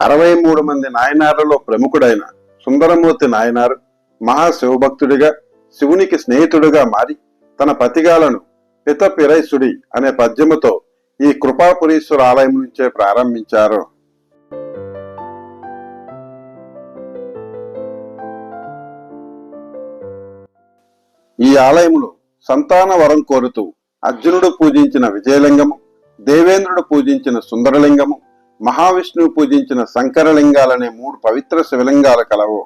అరవై మూడు మంది నాయనార్లలో ప్రముఖుడైన సుందరమూర్తి నాయనారు మహాశివభక్తుడిగా శివునికి స్నేహితుడిగా మారి తన పతిగాలను పిత పిరైసుడి అనే పద్యముతో ఈ కృపాపురీశ్వర ఆలయం నుంచే ప్రారంభించారు. ఈ ఆలయములో సంతాన వరం కోరుతూ అర్జునుడు పూజించిన విజయలింగము దేవేంద్రుడు పూజించిన సుందరలింగము మహావిష్ణువు పూజించిన శంకరలింగాలనే మూడు పవిత్ర శివలింగాలు కలవు.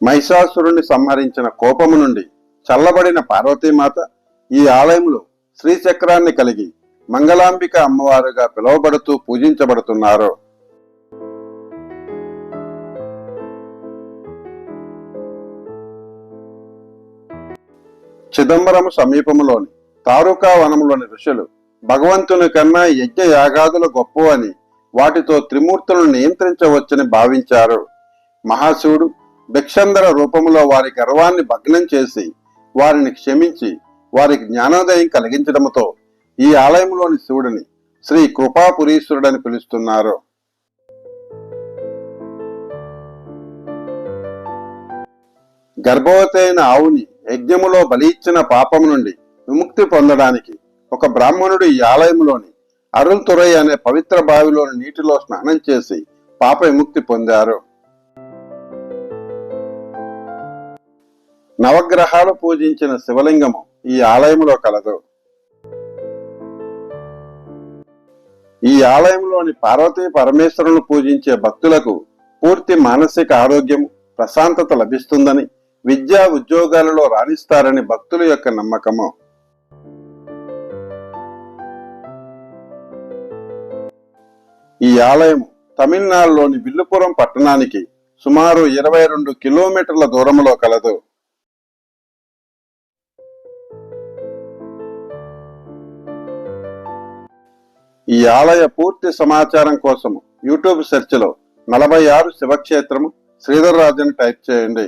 మహిషాసురుణ్ణి సంహరించిన కోపము నుండి చల్లబడిన పార్వతీమాత ఈ ఆలయంలో శ్రీచక్రాన్ని కలిగి మంగళాంబిక అమ్మవారుగా పిలువబడుతూ పూజించబడుతున్నారు. చిదంబరం సమీపంలోని తారుకా వనములోని ఋషులు భగవంతుని కన్నా యజ్ఞ యాగాదులు గొప్ప అని వాటితో త్రిమూర్తులను నియంత్రించవచ్చని భావించారు. మహాశివుడు భిక్షంధర రూపంలో వారి గర్వాన్ని భగ్నం చేసి వారిని క్షమించి వారికి జ్ఞానోదయం కలిగించడంతో ఈ ఆలయంలోని శివుడిని శ్రీ కృపాపురీశ్వరుడని పిలుస్తున్నారు. గర్భవతి అయిన ఆవుని యజ్ఞములో బలి ఇచ్చిన పాపము నుండి విముక్తి పొందడానికి ఒక బ్రాహ్మణుడు ఈ ఆలయంలోని అరుణ్ తురై అనే పవిత్ర బావిలోని నీటిలో స్నానం చేసి పాప విముక్తి పొందారు. నవగ్రహాలు పూజించిన శివలింగము ఈ ఆలయంలో కలదు. ఈ ఆలయంలోని పార్వతీ పరమేశ్వరులను పూజించే భక్తులకు పూర్తి మానసిక ఆరోగ్యం ప్రశాంతత లభిస్తుందని విద్యా ఉద్యోగాలలో రాణిస్తారని భక్తుల యొక్క నమ్మకము. ఈ ఆలయం తమిళనాడులోని విల్లుపురం పట్టణానికి సుమారు ఇరవై రెండు కిలోమీటర్ల దూరంలో కలదు. ఈ ఆలయ పూర్తి సమాచారం కోసం యూట్యూబ్ సెర్చ్లో నలభై ఆరు శివక్షేత్రము శ్రీధరరాజును టైప్ చేయండి.